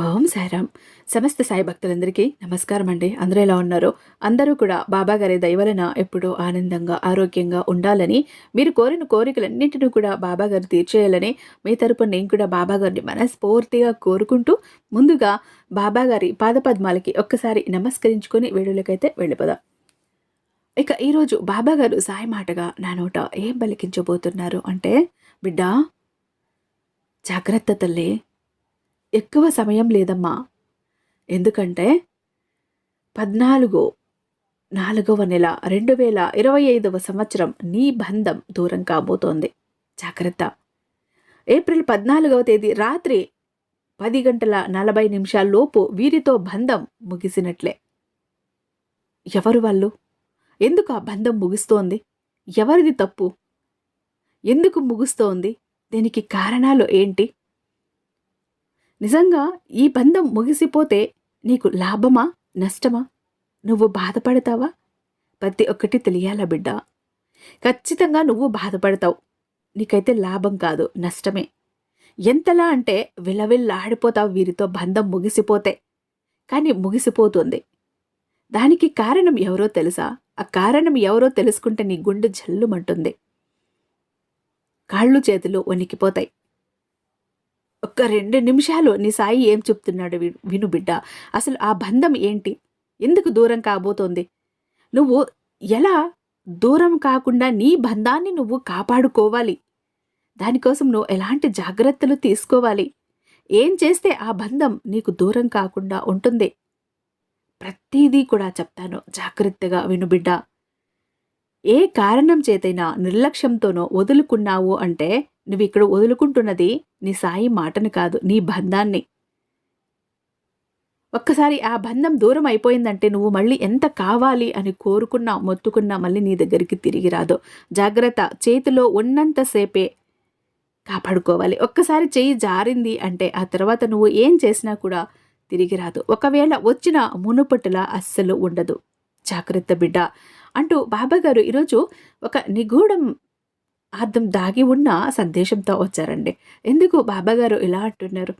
ఓం సాయిరామ్. సమస్త సాయి భక్తులందరికీ నమస్కారం అండి. అందరూ ఎలా ఉన్నారు? అందరూ కూడా బాబా గారి దయవలన ఎప్పుడూ ఆనందంగా ఆరోగ్యంగా ఉండాలని మీరు కోరిన కోరికలన్నింటినీ కూడా బాబా గారు తీర్చేయాలని మీ తరపున నేను కూడా బాబా గారిని మనస్ఫూర్తిగా కోరుకుంటూ ముందుగా బాబా గారి పాదపద్మాలకి ఒక్కసారి నమస్కరించుకొని వేడులకైతే వెళ్ళిపోదాం. ఇక ఈరోజు బాబా గారు సాయి మాటగా నా నోట ఏం పలికించబోతున్నారు అంటే బిడ్డా జాగ్రత్త తల్లి. ఎక్కువ సమయం లేదమ్మా. ఎందుకంటే పద్నాలుగు నాలుగవ నెల రెండు వేల ఇరవై ఐదవ సంవత్సరం నీ బంధం దూరం కాబోతోంది. జాగ్రత్త. ఏప్రిల్ పద్నాలుగవ తేదీ రాత్రి పది గంటల నలభై నిమిషాల్లోపు వీరితో బంధం ముగిసినట్లే. ఎవరు వాళ్ళు? ఎందుకు ఆ బంధం ముగుస్తోంది? ఎవరిది తప్పు? ఎందుకు ముగుస్తోంది? దీనికి కారణాలు ఏంటి? నిజంగా ఈ బంధం ముగిసిపోతే నీకు లాభమా? నష్టమా? నువ్వు బాధపడతావా? ప్రతి ఒక్కటి తెలియాలా బిడ్డ? ఖచ్చితంగా నువ్వు బాధపడతావు. నీకైతే లాభం కాదు నష్టమే. ఎంతలా అంటే విలవిల్లాడిపోతావు వీరితో బంధం ముగిసిపోతే. కానీ ముగిసిపోతుంది. దానికి కారణం ఎవరో తెలుసా? ఆ కారణం ఎవరో తెలుసుకుంటే నీ గుండె జల్లుమంటుంది. కాళ్ళు చేతులు వణికిపోతాయి. ఒక్క రెండు నిమిషాలు నీ సాయి ఏం చెప్తున్నాడు విను బిడ్డ. అసలు ఆ బంధం ఏంటి? ఎందుకు దూరం కాబోతోంది? నువ్వు ఎలా దూరం కాకుండా నీ బంధాన్ని నువ్వు కాపాడుకోవాలి? దానికోసం నువ్వు ఎలాంటి జాగ్రత్తలు తీసుకోవాలి? ఏం చేస్తే ఆ బంధం నీకు దూరం కాకుండా ఉంటుంది? ప్రతిదీ కూడా చెప్తాను. జాగ్రత్తగా వినుబిడ్డ ఏ కారణం చేతైనా నిర్లక్ష్యంతోనో వదులుకున్నావు అంటే నువ్వు ఇక్కడ వదులుకుంటున్నది నీ సాయి మాటను కాదు నీ బంధాన్ని. ఒక్కసారి ఆ బంధం దూరం అయిపోయిందంటే నువ్వు మళ్ళీ ఎంత కావాలి అని కోరుకున్నా మొత్తుకున్నా మళ్ళీ నీ దగ్గరికి తిరిగి రాదు. జాగ్రత్త చేతిలో ఉన్నంతసేపే కాపాడుకోవాలి. ఒక్కసారి చేయి జారింది అంటే ఆ తర్వాత నువ్వు ఏం చేసినా కూడా తిరిగి రాదు. ఒకవేళ వచ్చిన మునుపటిలా అస్సలు ఉండదు. జాగ్రత్త బిడ్డ. అంటూ బాబాగారు ఈరోజు ఒక నిగూఢం అర్థం దాగి ఉన్న సందేశంతో వచ్చారండి. ఎందుకు బాబాగారు ఇలా అంటున్నారు?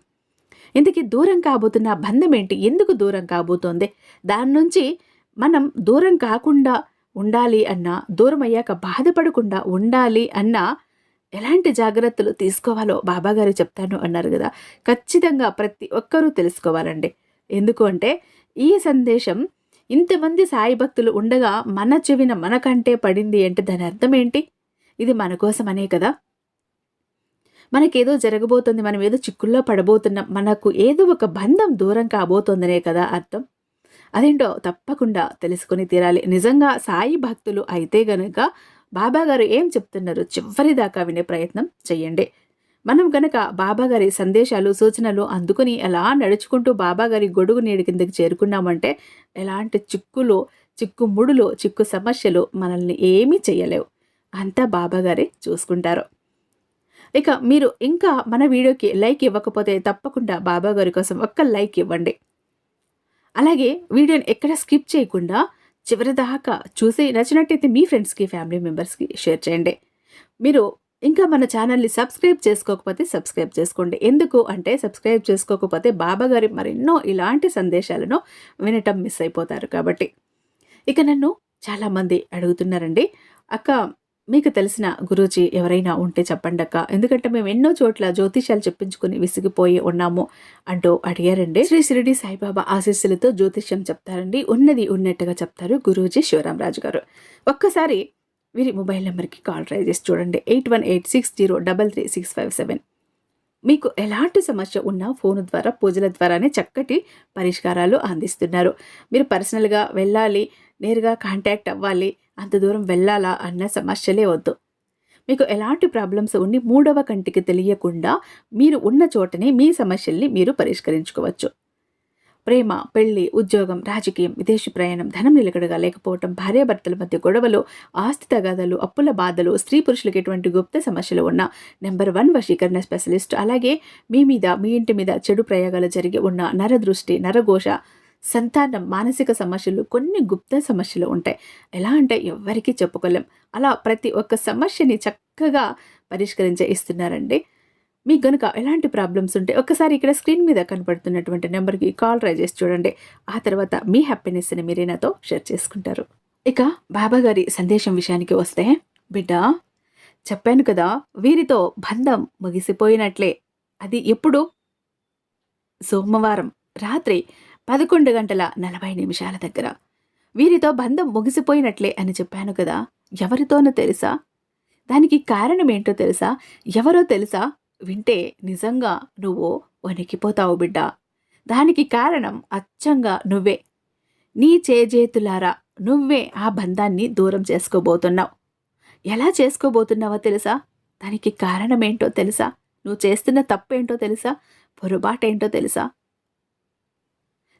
ఇందుకు దూరం కాబోతున్న బంధం ఏంటి? ఎందుకు దూరం కాబోతోంది? దాని నుంచి మనం దూరం కాకుండా ఉండాలి అన్నా దూరం అయ్యాక బాధపడకుండా ఉండాలి అన్న ఎలాంటి జాగ్రత్తలు తీసుకోవాలో బాబాగారు చెప్తాను అన్నారు కదా. ఖచ్చితంగా ప్రతి ఒక్కరూ తెలుసుకోవాలండి. ఎందుకు అంటే ఈ సందేశం ఇంతమంది సాయి భక్తులు ఉండగా మన చెవిన మనకంటే పడింది అంటే దాని అర్థం ఏంటి? ఇది మన కోసమనే కదా. మనకేదో జరగబోతుంది మనం ఏదో చిక్కుల్లో పడబోతున్నాం మనకు ఏదో ఒక బంధం దూరం కాబోతోందనే కదా అర్థం. అదేంటో తప్పకుండా తెలుసుకొని తీరాలి. నిజంగా సాయి భక్తులు అయితే గనుక బాబాగారు ఏం చెప్తున్నారు చివరి దాకా వినే ప్రయత్నం చెయ్యండి. మనం గనక బాబాగారి సందేశాలు సూచనలు అందుకుని ఎలా నడుచుకుంటూ బాబాగారి గొడుగు నీడి కిందకి చేరుకున్నామంటే ఎలాంటి చిక్కులు ముడులు చిక్కు సమస్యలు మనల్ని ఏమీ చేయలేవు అంతా బాబాగారే చూసుకుంటారు. ఇక మీరు ఇంకా మన వీడియోకి లైక్ ఇవ్వకపోతే తప్పకుండా బాబాగారి కోసం ఒక్క లైక్ ఇవ్వండి. అలాగే వీడియోని ఎక్కడ స్కిప్ చేయకుండా చివరి దాకా చూసి నచ్చినట్టయితే మీ ఫ్రెండ్స్కి ఫ్యామిలీ మెంబర్స్కి షేర్ చేయండి. మీరు ఇంకా మన ఛానల్ని సబ్స్క్రైబ్ చేసుకోకపోతే సబ్స్క్రైబ్ చేసుకోండి. ఎందుకు అంటే సబ్స్క్రైబ్ చేసుకోకపోతే బాబాగారి మరెన్నో ఇలాంటి సందేశాలను వినటం మిస్ అయిపోతారు కాబట్టి. ఇక నన్ను చాలామంది అడుగుతున్నారండి. అక్క మీకు తెలిసిన గురూజీ ఎవరైనా ఉంటే చెప్పండి అక్క. ఎందుకంటే మేము ఎన్నో చోట్ల జ్యోతిష్యాలు చెప్పించుకుని విసిగిపోయి ఉన్నాము అంటూ అడిగారండి. శ్రీ షిరిడి సాయిబాబా ఆశీస్సులతో జ్యోతిష్యం చెప్తారండి. ఉన్నది ఉన్నట్టుగా చెప్తారు గురూజీ శివరామరాజు గారు. ఒక్కసారి వీరి మొబైల్ నెంబర్కి కాల్ ట్రై చేసి చూడండి. Eight one eight six zero double three six five seven. మీకు ఎలాంటి సమస్య ఉన్నా ఫోన్ ద్వారా పూజల ద్వారానే చక్కటి పరిష్కారాలు అందిస్తున్నారు. మీరు పర్సనల్గా వెళ్ళాలి నేరుగా కాంటాక్ట్ అవ్వాలి అంత దూరం వెళ్ళాలా అన్న సమస్యలే వద్దు. మీకు ఎలాంటి ప్రాబ్లమ్స్ ఉండి మూడవ కంటికి తెలియకుండా మీరు ఉన్న చోటనే మీ సమస్యల్ని మీరు పరిష్కరించుకోవచ్చు. ప్రేమ పెళ్ళి ఉద్యోగం రాజకీయం విదేశీ ప్రయాణం ధనం నిలకడగా లేకపోవటం భార్యాభర్తల మధ్య గొడవలు ఆస్తి తగాదాలు అప్పుల బాధలు స్త్రీ పురుషులకు ఎటువంటి గుప్త సమస్యలు ఉన్న నెంబర్ వన్ వశీకరణ స్పెషలిస్ట్. అలాగే మీ మీద మీ ఇంటి మీద చెడు ప్రయోగాలు జరిగి ఉన్న నరదృష్టి నరఘోష సంతానం మానసిక సమస్యలు కొన్ని గుప్త సమస్యలు ఉంటాయి. ఎలా అంటే ఎవ్వరికీ చెప్పుకోలేం. అలా ప్రతి ఒక్క సమస్యని చక్కగా పరిష్కరించే ఇస్తున్నారండి. మీకు గనుక ఎలాంటి ప్రాబ్లమ్స్ ఉంటే ఒక్కసారి ఇక్కడ స్క్రీన్ మీద కనపడుతున్నటువంటి నెంబర్కి కాల్ ట్రై చేసి చూడండి. ఆ తర్వాత మీ హ్యాపీనెస్ని మీరే నాతో షేర్ చేసుకుంటారు. ఇక బాబా గారి సందేశం విషయానికి వస్తే బిడ్డ చెప్పాను కదా వీరితో బంధం ముగిసిపోయినట్లే. అది ఎప్పుడు? సోమవారం రాత్రి పదకొండు గంటల నలభై నిమిషాల దగ్గర. వీరితో బంధం ముగిసిపోయినట్లే అని చెప్పాను కదా ఎవరితోనో తెలుసా? దానికి కారణం ఏంటో తెలుసా? ఎవరో తెలుసా? వింటే నిజంగా నువ్వు వణికిపోతావు బిడ్డ. దానికి కారణం అచ్చంగా నువ్వే. నీ చేజేతులారా నువ్వే ఆ బంధాన్ని దూరం చేసుకోబోతున్నావు. ఎలా చేసుకోబోతున్నావో తెలుసా? దానికి కారణమేంటో తెలుసా? నువ్వు చేస్తున్న తప్పేంటో తెలుసా? పొరపాటేంటో తెలుసా?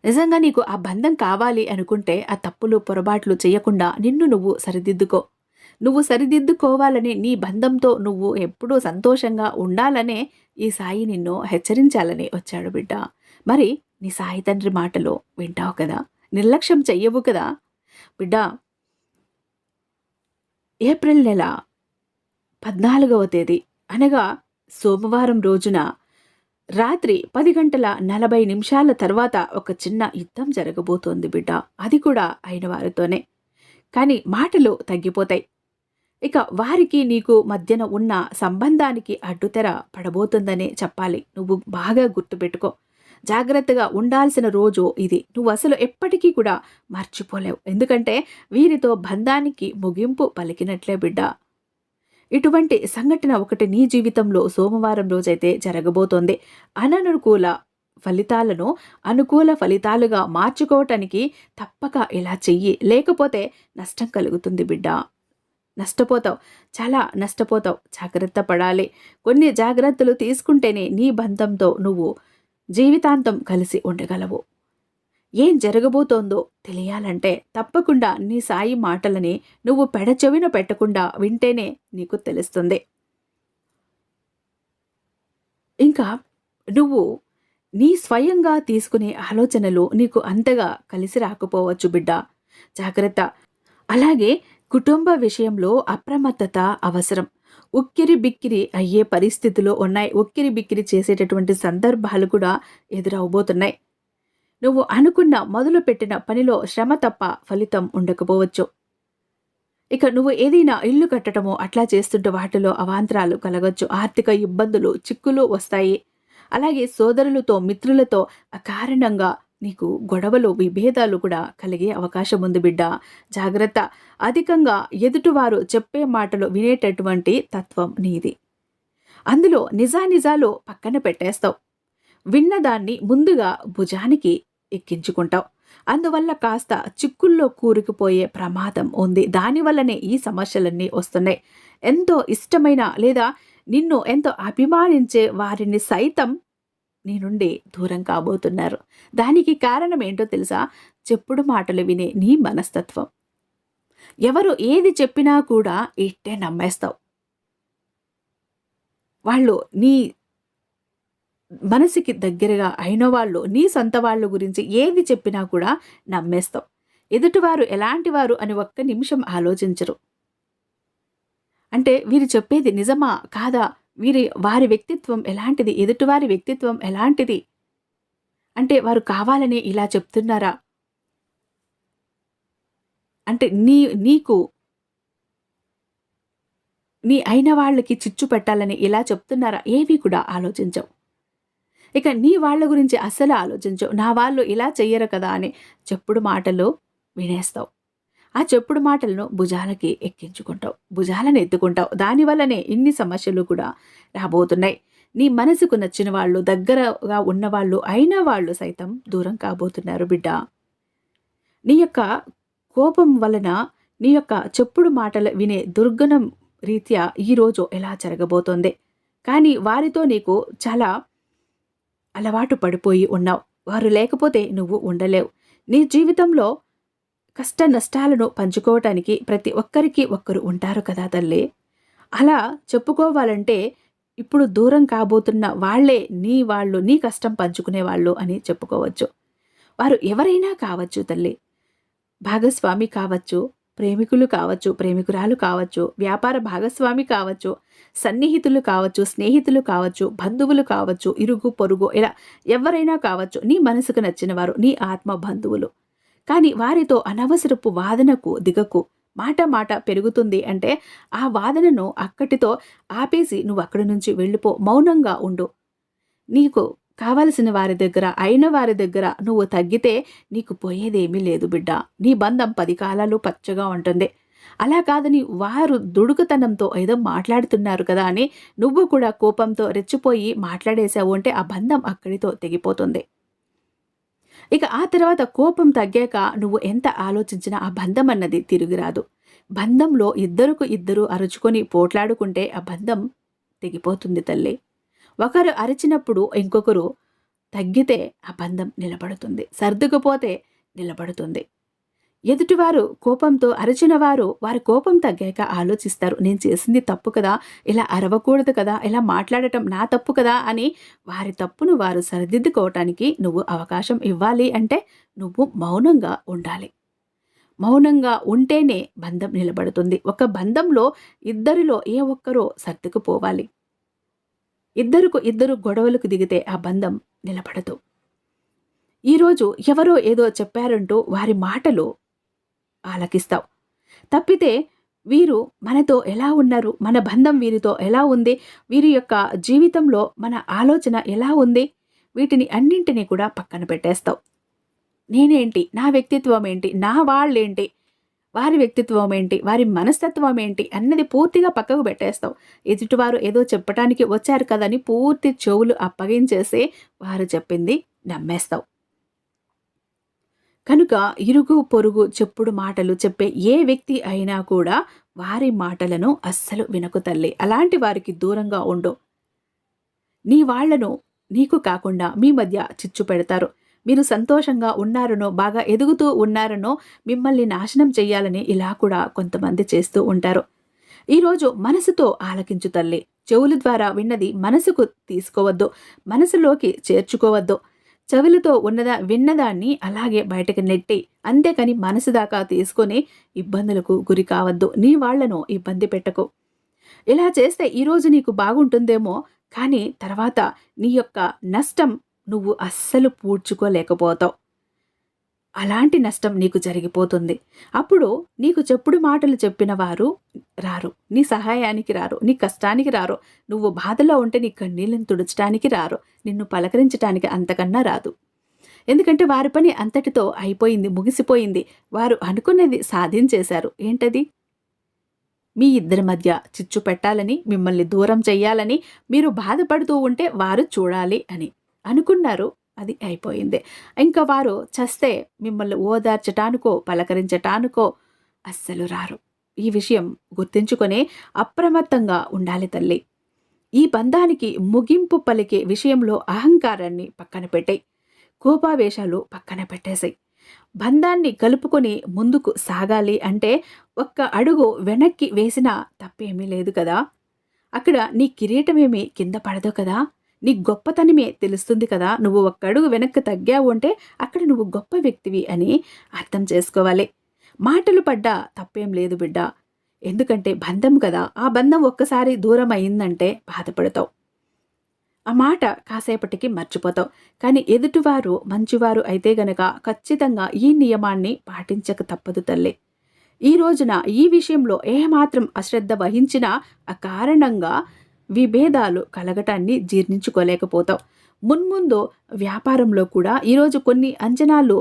నిజంగా నీకు ఆ బంధం కావాలి అనుకుంటే ఆ తప్పులు పొరపాట్లు చేయకుండా నిన్ను నువ్వు సరిదిద్దుకో. నువ్వు సరిదిద్దుకోవాలని నీ బంధంతో నువ్వు ఎప్పుడూ సంతోషంగా ఉండాలనే ఈ సాయి నిన్ను హెచ్చరించాలని వచ్చాడు బిడ్డ. మరి నీ సాయి తండ్రి మాటలు వింటావు కదా? నిర్లక్ష్యం చెయ్యవు కదా? బిడ్డ ఏప్రిల్ నెల పద్నాలుగవ తేదీ అనగా సోమవారం రోజున రాత్రి పది గంటల నలభై నిమిషాల తర్వాత ఒక చిన్న యుద్ధం జరగబోతోంది బిడ్డ. అది కూడా అయిన వారితోనే. కానీ మాటలు తగ్గిపోతాయి. ఇక వారికి నీకు మధ్యన ఉన్న సంబంధానికి అడ్డుతెర పడబోతుందనే చెప్పాలి. నువ్వు బాగా గుర్తుపెట్టుకో. జాగ్రత్తగా ఉండాల్సిన రోజు ఇది. నువ్వు అసలు ఎప్పటికీ కూడా మర్చిపోలేవు. ఎందుకంటే వీరితో బంధానికి ముగింపు పలికినట్లే బిడ్డ. ఇటువంటి సంఘటన ఒకటి నీ జీవితంలో సోమవారం రోజైతే జరగబోతోంది. అననుకూల ఫలితాలను అనుకూల ఫలితాలుగా మార్చుకోవటానికి తప్పక ఇలా చెయ్యి. లేకపోతే నష్టం కలుగుతుంది బిడ్డ. నష్టపోతావు. చాలా నష్టపోతావు. జాగ్రత్త పడాలి. కొన్ని జాగ్రత్తలు తీసుకుంటేనే నీ బంధంతో నువ్వు జీవితాంతం కలిసి ఉండగలవు. ఏం జరగబోతోందో తెలియాలంటే తప్పకుండా నీ సాయి మాటలని నువ్వు పెడచెవిన పెట్టకుండా వింటేనే నీకు తెలుస్తుంది. ఇంకా నువ్వు నీ స్వయంగా తీసుకునే ఆలోచనలు నీకు అంతగా కలిసి రాకపోవచ్చు బిడ్డ. జాగ్రత్త. అలాగే కుటుంబ విషయంలో అప్రమత్తత అవసరం. ఉక్కిరి బిక్కిరి అయ్యే పరిస్థితులు ఉన్నాయి. ఉక్కిరి బిక్కిరి చేసేటటువంటి సందర్భాలు కూడా ఎదురవబోతున్నాయి. నువ్వు అనుకున్న మొదలుపెట్టిన పనిలో శ్రమ తప్ప ఫలితం ఉండకపోవచ్చు. ఇక నువ్వు ఏదైనా ఇల్లు కట్టడమో అట్లా చేస్తుంటే వాటిలో అవాంతరాలు కలగచ్చు. ఆర్థిక ఇబ్బందులు చిక్కులు వస్తాయి. అలాగే సోదరులతో మిత్రులతో అకారణంగా నీకు గొడవలు విభేదాలు కూడా కలిగే అవకాశం ఉంది బిడ్డ. జాగ్రత్త. అధికంగా ఎదుటివారు చెప్పే మాటలు వినేటటువంటి తత్వం నీది. అందులో నిజానిజాలు పక్కన పెట్టేస్తావు. విన్నదాన్ని ముందుగా భుజానికి ఎక్కించుకుంటావు. అందువల్ల కాస్త చిక్కుల్లో కూరుకుపోయే ప్రమాదం ఉంది. దానివల్లనే ఈ సమస్యలన్నీ వస్తున్నాయి. ఎంతో ఇష్టమైన లేదా నిన్ను ఎంతో అభిమానించే వారిని సైతం నీ నుండి దూరం కాబోతున్నారు. దానికి కారణం ఏంటో తెలుసా? చెప్పుడు మాటలు వినే నీ మనస్తత్వం. ఎవరు ఏది చెప్పినా కూడా ఇట్టే నమ్మేస్తావు. వాళ్ళు నీ మనసుకి దగ్గరగా అయిన వాళ్ళు నీ సొంత వాళ్ళ గురించి ఏది చెప్పినా కూడా నమ్మేస్తావు. ఎదుటివారు ఎలాంటి వారు అని ఒక్క నిమిషం ఆలోచించరు. అంటే వీరు చెప్పేది నిజమా? కాదా? వీరి వారి వ్యక్తిత్వం ఎలాంటిది? ఎదుటివారి వ్యక్తిత్వం ఎలాంటిది? అంటే వారు కావాలని ఇలా చెప్తున్నారా? అంటే నీ నీకు నీ అయిన వాళ్ళకి చిచ్చు పెట్టాలని ఇలా చెప్తున్నారా? ఏవి కూడా ఆలోచించవు. ఇక నీ వాళ్ళ గురించి అస్సలు ఆలోచించవు. నా వాళ్ళు ఇలా చెయ్యరు కదా అని చెప్పుడు మాటలు వినేస్తావు. ఆ చెప్పుడు మాటలను భుజాలకి ఎక్కించుకుంటావు. భుజాలను ఎత్తుకుంటావు. దానివల్లనే ఇన్ని సమస్యలు కూడా రాబోతున్నాయి. నీ మనసుకు నచ్చిన వాళ్ళు దగ్గరగా ఉన్నవాళ్ళు అయిన వాళ్ళు సైతం దూరం కాబోతున్నారు బిడ్డ. నీ యొక్క కోపం వలన నీ యొక్క చెప్పుడు మాటలు వినే దుర్గణం రీత్యా ఈరోజు ఎలా జరగబోతోంది? కానీ వారితో నీకు చాలా అలవాటు పడిపోయి ఉన్నావు. వారు లేకపోతే నువ్వు ఉండలేవు. నీ జీవితంలో కష్ట నష్టాలను పంచుకోవటానికి ప్రతి ఒక్కరికి ఒక్కరు ఉంటారు కదా తల్లి. అలా చెప్పుకోవాలంటే ఇప్పుడు దూరం కాబోతున్న వాళ్ళే నీ వాళ్ళు నీ కష్టం పంచుకునే వాళ్ళు అని చెప్పుకోవచ్చు. వారు ఎవరైనా కావచ్చు తల్లి. భాగస్వామి కావచ్చు ప్రేమికులు కావచ్చు ప్రేమికురాలు కావచ్చు వ్యాపార భాగస్వామి కావచ్చు సన్నిహితులు కావచ్చు స్నేహితులు కావచ్చు బంధువులు కావచ్చు ఇరుగు పొరుగు ఇలా ఎవరైనా కావచ్చు నీ మనసుకు నచ్చిన వారు నీ ఆత్మ బంధువులు. కానీ వారితో అనవసరపు వాదనకు దిగకు. మాట మాట పెరుగుతుంది అంటే ఆ వాదనను అక్కటితో ఆపేసి నువ్వు అక్కడి నుంచి వెళ్ళిపో మౌనంగా ఉండు. నీకు కావలసిన వారి దగ్గర అయిన వారి దగ్గర నువ్వు తగ్గితే నీకు పోయేదేమీ లేదు బిడ్డ. నీ బంధం పది కాలాలు పచ్చగా ఉంటుంది. అలా కాదని వారు దుడుకుతనంతో ఏదో మాట్లాడుతున్నారు కదా అని నువ్వు కూడా కోపంతో రెచ్చిపోయి మాట్లాడేశావు అంటే ఆ బంధం అక్కడితో తెగిపోతుంది. ఇక ఆ తర్వాత కోపం తగ్గాక నువ్వు ఎంత ఆలోచించినా ఆ బంధం అన్నది తిరిగిరాదు. బంధంలో ఇద్దరుకు ఇద్దరు అరుచుకొని పోట్లాడుకుంటే ఆ బంధం తెగిపోతుంది తల్లి. ఒకరు అరిచినప్పుడు ఇంకొకరు తగ్గితే ఆ బంధం నిలబడుతుంది. సర్దుకుపోతే నిలబడుతుంది. ఎదుటివారు కోపంతో అరిచిన వారు వారి కోపం తగ్గాక ఆలోచిస్తారు. నేను చేసింది తప్పు కదా ఇలా అరవకూడదు కదా ఇలా మాట్లాడటం నా తప్పు కదా అని వారి తప్పును వారు సరిదిద్దుకోవటానికి నువ్వు అవకాశం ఇవ్వాలి అంటే నువ్వు మౌనంగా ఉండాలి. మౌనంగా ఉంటేనే బంధం నిలబడుతుంది. ఒక బంధంలో ఇద్దరిలో ఏ ఒక్కరో సర్దుకుపోవాలి. ఇద్దరుకు ఇద్దరు గొడవలకు దిగితే ఆ బంధం నిలబడదు. ఈరోజు ఎవరో ఏదో చెప్పారంటూ వారి మాటలు ఆలకిస్తావు. తప్పితే వీరు మనతో ఎలా ఉన్నారు? మన బంధం వీరితో ఎలా ఉంది? వీరి యొక్క జీవితంలో మన ఆలోచన ఎలా ఉంది? వీటిని అన్నింటినీ కూడా పక్కన పెట్టేస్తావు. నేనేంటి? నా వ్యక్తిత్వం ఏంటి? నా వాళ్ళేంటి? వారి వ్యక్తిత్వం ఏంటి? వారి మనస్తత్వం ఏంటి? అన్నది పూర్తిగా పక్కకు పెట్టేస్తావు. ఎదుటివారు ఏదో చెప్పటానికి వచ్చారు కదని పూర్తి చెవులు అప్పగించేసి వారు చెప్పింది నమ్మేస్తావు. కనుక ఇరుగు పొరుగు చెప్పుడు మాటలు చెప్పే ఏ వ్యక్తి అయినా కూడా వారి మాటలను అస్సలు వినకు తల్లి. అలాంటి వారికి దూరంగా ఉండు. నీ వాళ్ళను నీకు కాకుండా మీ మధ్య చిచ్చు పెడతారు. మీరు సంతోషంగా ఉన్నారనో బాగా ఎదుగుతూ ఉన్నారనో మిమ్మల్ని నాశనం చెయ్యాలని ఇలా కూడా కొంతమంది చేస్తూ ఉంటారు. ఈరోజు మనసుతో ఆలకించు తల్లి. చెవుల ద్వారా విన్నది మనసుకు తీసుకోవద్దు. మనసులోకి చేర్చుకోవద్దు. చెవులతో ఉన్నదా విన్నదాన్ని అలాగే బయటకు నెట్టి అంతేకాని మనసు దాకా తీసుకొని ఇబ్బందులకు గురి కావద్దు. నీ వాళ్ళను ఇబ్బంది పెట్టకు. ఇలా చేస్తే ఈరోజు నీకు బాగుంటుందేమో కానీ తర్వాత నీ యొక్క నష్టం నువ్వు అస్సలు పూడ్చుకోలేకపోతావు. అలాంటి నష్టం నీకు జరిగిపోతుంది. అప్పుడు నీకు చెప్పుడు మాటలు చెప్పిన వారు రారు. నీ సహాయానికి రారు. నీ కష్టానికి రారు. నువ్వు బాధలో ఉంటే నీ కన్నీళ్ళని తుడచడానికి రారు. నిన్ను పలకరించడానికి అంతకన్నా రాదు. ఎందుకంటే వారి పని అంతటితో అయిపోయింది ముగిసిపోయింది. వారు అనుకున్నది సాధించేశారు ఏంటది? మీ ఇద్దరి మధ్య చిచ్చు పెట్టాలని మిమ్మల్ని దూరం చెయ్యాలని మీరు బాధపడుతూ ఉంటే వారు చూడాలి అని అనుకున్నారు. అది అయిపోయింది. ఇంకా వారు చస్తే మిమ్మల్ని ఓదార్చటానికో పలకరించటానికో అస్సలు రారు. ఈ విషయం గుర్తించుకొని అప్రమత్తంగా ఉండాలి తల్లి. ఈ బంధానికి ముగింపు పలికే విషయంలో అహంకారాన్ని పక్కన పెట్టాయి. కోపావేశాలు పక్కన పెట్టేశాయి బంధాన్ని కలుపుకొని ముందుకు సాగాలి అంటే ఒక్క అడుగు వెనక్కి వేసినా తప్పేమీ లేదు కదా? అక్కడ నీ కిరీటమేమీ కింద పడదు కదా? నీ గొప్పతనమే తెలుస్తుంది కదా. నువ్వు ఒక్కడుగు వెనక్కి తగ్గావు అంటే అక్కడ నువ్వు గొప్ప వ్యక్తివి అని అర్థం చేసుకోవాలి. మాటలు పడ్డా తప్పేం లేదు బిడ్డ. ఎందుకంటే బంధం కదా. ఆ బంధం ఒక్కసారి దూరం అయిందంటే బాధపడతావు. ఆ మాట కాసేపటికి మర్చిపోతావు. కానీ ఎదుటివారు మంచివారు అయితే గనక ఖచ్చితంగా ఈ నియమాన్ని పాటించక తప్పదు తల్లి. ఈ రోజున ఈ విషయంలో ఏమాత్రం అశ్రద్ధ వహించినా ఆ కారణంగా విభేదాలు కలగటాన్ని జీర్ణించుకోలేకపోతాం. మున్ముందు వ్యాపారంలో కూడా ఈరోజు కొన్ని అంచనాలు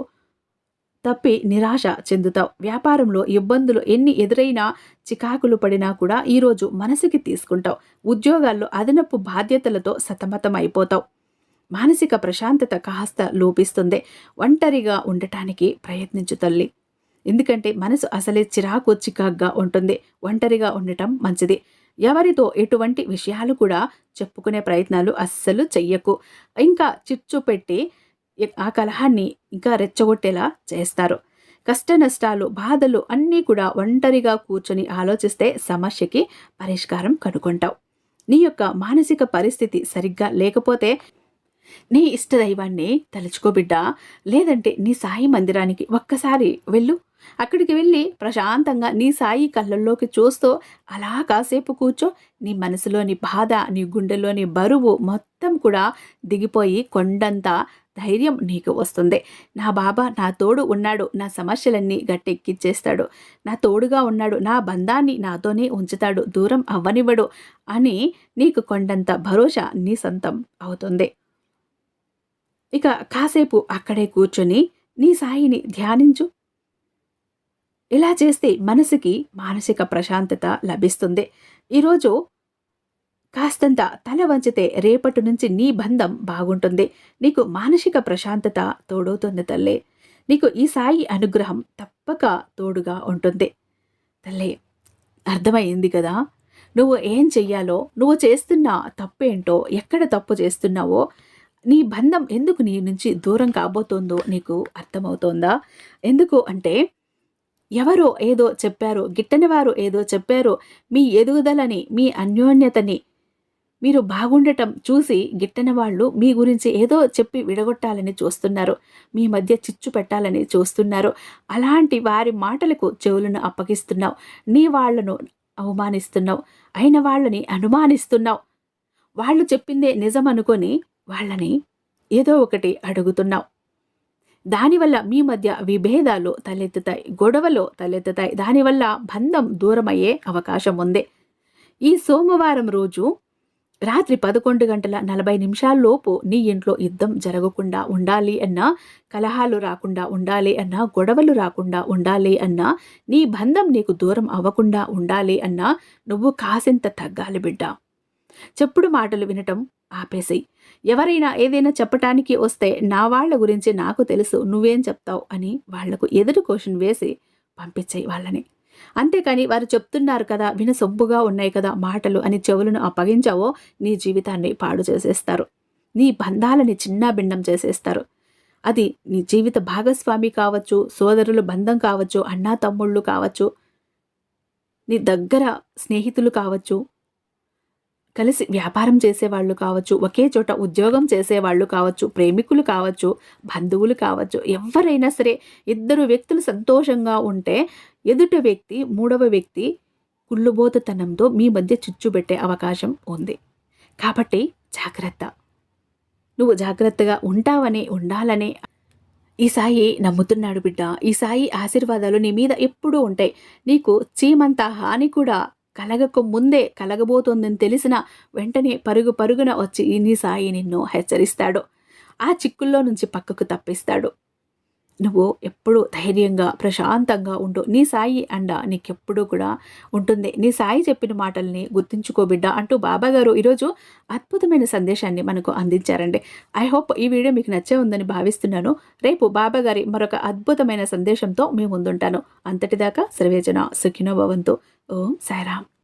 తప్పి నిరాశ చెందుతావు వ్యాపారంలో ఇబ్బందులు ఎన్ని ఎదురైనా చికాకులు పడినా కూడా ఈరోజు మనసుకి తీసుకుంటావు ఉద్యోగాల్లో అదనపు బాధ్యతలతో సతమతం అయిపోతావు మానసిక ప్రశాంతత కాస్త లోపిస్తుంది. ఒంటరిగా ఉండటానికి ప్రయత్నించు తల్లి. ఎందుకంటే మనసు అసలే చిరాకు చికాగ్గా ఉంటుంది. ఒంటరిగా ఉండటం మంచిది. ఎవరితో ఎటువంటి విషయాలు కూడా చెప్పుకునే ప్రయత్నాలు అస్సలు చెయ్యకు. ఇంకా చిచ్చు పెట్టి ఆ కలహాన్ని ఇంకా రెచ్చగొట్టేలా చేస్తారు. కష్ట నష్టాలు బాధలు అన్నీ కూడా ఒంటరిగా కూర్చొని ఆలోచిస్తే సమస్యకి పరిష్కారం కనుగొంటావు. నీ యొక్క మానసిక పరిస్థితి సరిగ్గా లేకపోతే నీ ఇష్ట దైవాన్ని తలుచుకోబిడ్డా లేదంటే నీ సాయి మందిరానికి ఒక్కసారి వెళ్ళు. అక్కడికి వెళ్ళి ప్రశాంతంగా నీ సాయి కళ్ళల్లోకి చూస్తూ అలా కాసేపు కూర్చో. నీ మనసులోని బాధ నీ గుండెలోని బరువు మొత్తం కూడా దిగిపోయి కొండంత ధైర్యం నీకు వస్తుంది. నా బాబా నా తోడు ఉన్నాడు. నా సమస్యలన్నీ గట్టెక్కిచ్చేస్తాడు. నా తోడుగా ఉన్నాడు. నా బంధాన్ని నాతోనే ఉంచుతాడు. దూరం అవ్వనివ్వడు అని నీకు కొండంత భరోసా నీ సొంతం అవుతుంది. ఇక కాసేపు అక్కడే కూర్చొని నీ సాయిని ధ్యానించు. ఇలా చేస్తే మనసుకి మానసిక ప్రశాంతత లభిస్తుంది. ఈరోజు కాస్తంత తల వంచితే రేపటి నుంచి నీ బంధం బాగుంటుంది. నీకు మానసిక ప్రశాంతత తోడవుతుంది తల్లే. నీకు ఈ సాయి అనుగ్రహం తప్పక తోడుగా ఉంటుంది. తల్లే అర్థమైంది కదా? నువ్వు ఏం చెయ్యాలో నువ్వు చేస్తున్న తప్పేంటో ఎక్కడ తప్పు చేస్తున్నావో నీ బంధం ఎందుకు నీ నుంచి దూరం కాబోతోందో నీకు అర్థమవుతోందా? ఎందుకు అంటే ఎవరో ఏదో చెప్పారో గిట్టని వారు ఏదో చెప్పారో మీ ఎదుగుదలని మీ అన్యోన్యతని మీరు బాగుండటం చూసి గిట్టని వాళ్ళు మీ గురించి ఏదో చెప్పి విడగొట్టాలని చూస్తున్నారు మీ మధ్య చిచ్చు పెట్టాలని చూస్తున్నారు. అలాంటి వారి మాటలకు చెవులను అప్పగిస్తున్నావు నీ వాళ్ళను అవమానిస్తున్నావు అయిన వాళ్ళని అనుమానిస్తున్నావు. వాళ్ళు చెప్పిందే నిజం అనుకొని వాళ్ళని ఏదో ఒకటి అడుగుతున్నావు. దానివల్ల మీ మధ్య విభేదాలు తలెత్తుతాయి గొడవలు తలెత్తుతాయి. దానివల్ల బంధం దూరమయ్యే అవకాశం ఉంది. ఈ సోమవారం రోజు రాత్రి పదకొండు గంటల నలభై నిమిషాల్లోపు నీ ఇంట్లో యుద్ధం జరగకుండా ఉండాలి అన్నా కలహాలు రాకుండా ఉండాలి అన్నా గొడవలు రాకుండా ఉండాలి అన్నా నీ బంధం నీకు దూరం అవ్వకుండా ఉండాలి అన్నా నువ్వు కాసింత తగ్గాలి బిడ్డ. చెప్పుడు మాటలు వినటం ఆపేసేయి. ఎవరైనా ఏదైనా చెప్పటానికి వస్తే నా వాళ్ళ గురించి నాకు తెలుసు నువ్వేం చెప్తావు అని వాళ్ళకు ఎదురు క్వశ్చన్ వేసి పంపించేయి వాళ్ళని. అంతేకాని వారు చెప్తున్నారు కదా వినసొంపుగా ఉన్నాయి కదా మాటలు అని చెవులను అప్పగించావో నీ జీవితాన్ని పాడు చేసేస్తారు. నీ బంధాలని చిన్న భిన్నం చేసేస్తారు. అది నీ జీవిత భాగస్వామి కావచ్చు సోదరులు బంధం కావచ్చు అన్నా తమ్ముళ్ళు కావచ్చు నీ దగ్గర స్నేహితులు కావచ్చు కలిసి వ్యాపారం చేసేవాళ్ళు కావచ్చు ఒకే చోట ఉద్యోగం చేసేవాళ్ళు కావచ్చు ప్రేమికులు కావచ్చు బంధువులు కావచ్చు ఎవరైనా సరే ఇద్దరు వ్యక్తులు సంతోషంగా ఉంటే ఎదుటి వ్యక్తి మూడవ వ్యక్తి కుళ్ళుబోతతనంతో మీ మధ్య చిచ్చుబెట్టే అవకాశం ఉంది. కాబట్టి జాగ్రత్త. నువ్వు జాగ్రత్తగా ఉంటావని ఉండాలని ఈ సాయి నమ్ముతున్నాడు బిడ్డ. ఈ సాయి ఆశీర్వాదాలు నీ మీద ఎప్పుడూ ఉంటాయి. నీకు చీమంత హాని కూడా కలగకు ముందే కలగబోతోందని తెలిసిన వెంటనే పరుగు పరుగున వచ్చి నీ సాయి నిన్ను హెచ్చరిస్తాడు. ఆ చిక్కుల్లో నుంచి పక్కకు తప్పిస్తాడు. నువ్వు ఎప్పుడూ ధైర్యంగా ప్రశాంతంగా ఉండు. నీ సాయి అండ నీకెప్పుడూ కూడా ఉంటుంది. నీ సాయి చెప్పిన మాటల్ని గుర్తుంచుకోబిడ్డ అంటూ బాబా గారు ఈరోజు అద్భుతమైన సందేశాన్ని మనకు అందించారండి. ఐ హోప్ ఈ వీడియో మీకు నచ్చే ఉందని భావిస్తున్నాను. రేపు బాబా గారి మరొక అద్భుతమైన సందేశంతో మీ ముందుంటాను. అంతటిదాకా సర్వేజన సుఖినో భవంతు. ఓం సాయిరామ్.